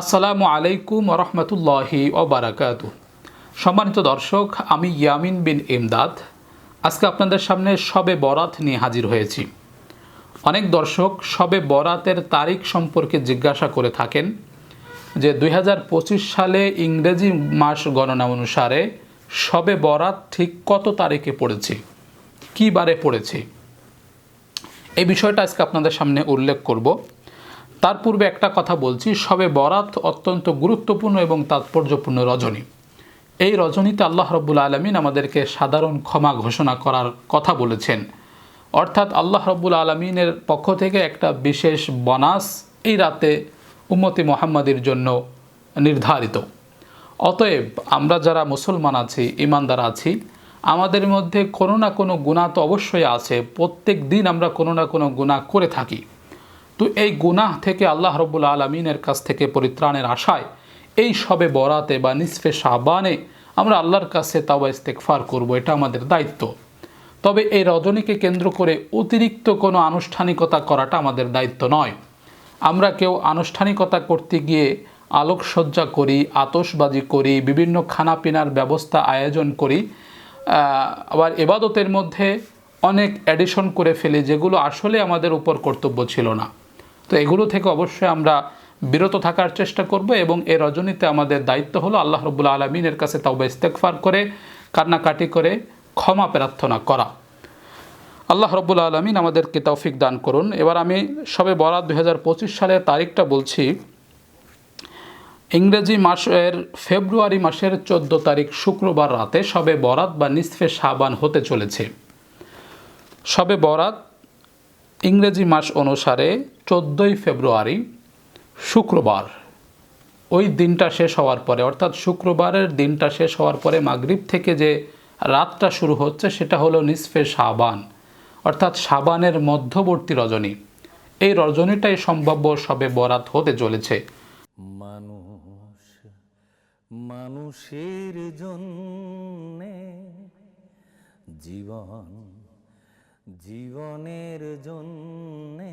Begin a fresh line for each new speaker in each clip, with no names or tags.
আসসালামু আলাইকুম রহমতুল্লাহি ওবারাকাত সম্মানিত দর্শক, আমি ইয়ামিন বিন ইমদাদ। আজকে আপনাদের সামনে সবে বরাত নিয়ে হাজির হয়েছি। অনেক দর্শক সবে বরাতের তারিখ সম্পর্কে জিজ্ঞাসা করে থাকেন যে দুই হাজার পঁচিশ সালে ইংরেজি মাস গণনা অনুসারে সবে বরাত ঠিক কত তারিখে পড়েছে? কী বারে পড়েছে? এই বিষয়টা আজকে আপনাদের সামনে উল্লেখ করব। তার পূর্বে একটা কথা বলছি, সবে বরাত অত্যন্ত গুরুত্বপূর্ণ এবং তাৎপর্যপূর্ণ রজনী। এই রজনীতে আল্লাহ রব্বুল আলমিন আমাদেরকে সাধারণ ক্ষমা ঘোষণা করার কথা বলেছেন। অর্থাৎ আল্লাহ রব্বুল আলমিনের পক্ষ থেকে একটা বিশেষ বনাস এই রাতে উম্মতি মোহাম্মদের জন্য নির্ধারিত। অতএব আমরা যারা মুসলমান আছি ইমানদার আছি, আমাদের মধ্যে কোনো না কোনো গুণা তো অবশ্যই আছে। প্রত্যেক দিন আমরা কোনো না কোনো গুণা করে থাকি। তো এই গুনাহ থেকে আল্লাহ রব্বুল আলমিনের কাছ থেকে পরিত্রাণের আশায় এই সবে বরাতে বা নিসফে শাহবানে আমরা আল্লাহর কাছে তাওয়া ইস্তেকফার করব, এটা আমাদের দায়িত্ব। তবে এই রজনীকে কেন্দ্র করে অতিরিক্ত কোনো আনুষ্ঠানিকতা করাটা আমাদের দায়িত্ব নয়। আমরা কেউ আনুষ্ঠানিকতা করতে গিয়ে আলোকসজ্জা করি আতসবাজি করি, বিভিন্ন খানাপিনার ব্যবস্থা আয়োজন করি আবার এবাদতের মধ্যে অনেক অ্যাডিশন করে ফেলি, যেগুলো আসলে আমাদের উপর কর্তব্য ছিল না। তো এগুলো থেকে অবশ্যই আমরা বিরত থাকার চেষ্টা করব এবং এই রজনীতে আমাদের দায়িত্ব হলো আল্লাহ রবুল্লা আলমিনের কাছে তাও ইস্তেকফার করে, কান্নাকাটি করে ক্ষমা প্রার্থনা করা। আল্লাহ রব্বুল আলমিন আমাদেরকে তৌফিক দান করুন। এবার আমি সবে বরাত দু হাজার পঁচিশ সালের তারিখটা বলছি। ইংরেজি মাসের ফেব্রুয়ারি মাসের চোদ্দ তারিখ শুক্রবার রাতে সবে বরাত বা নিসফে সাবান হতে চলেছে। সবে বরাত ইংরেজি মাস অনুসারে চোদ্দোই ফেব্রুয়ারি শুক্রবার। ওই দিনটা শেষ হওয়ার পরে, অর্থাৎ শুক্রবারের দিনটা শেষ হওয়ার পরে মাগরিব থেকে যে রাতটা শুরু হচ্ছে, সেটা হলো নিসফে সাবান অর্থাৎ সাবানের মধ্যবর্তী রজনী। এই রজনীটাই সম্ভাব্য সবে বরাত হতে চলেছে।
মানুষ, মানুষের জন্যে জীবন, জীবনের জন্যে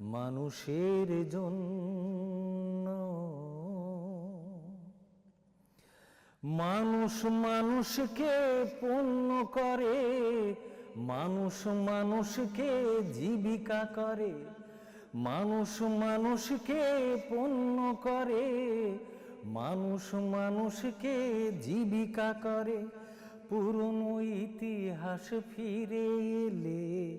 মানুষের জন্য। মানুষ মানুষকে পূর্ণ করে, মানুষ মানুষকে জীবিকা করে, মানুষ মানুষকে পূর্ণ করে, মানুষ মানুষকে জীবিকা করে। পুরনো ইতিহাস ফিরে এলে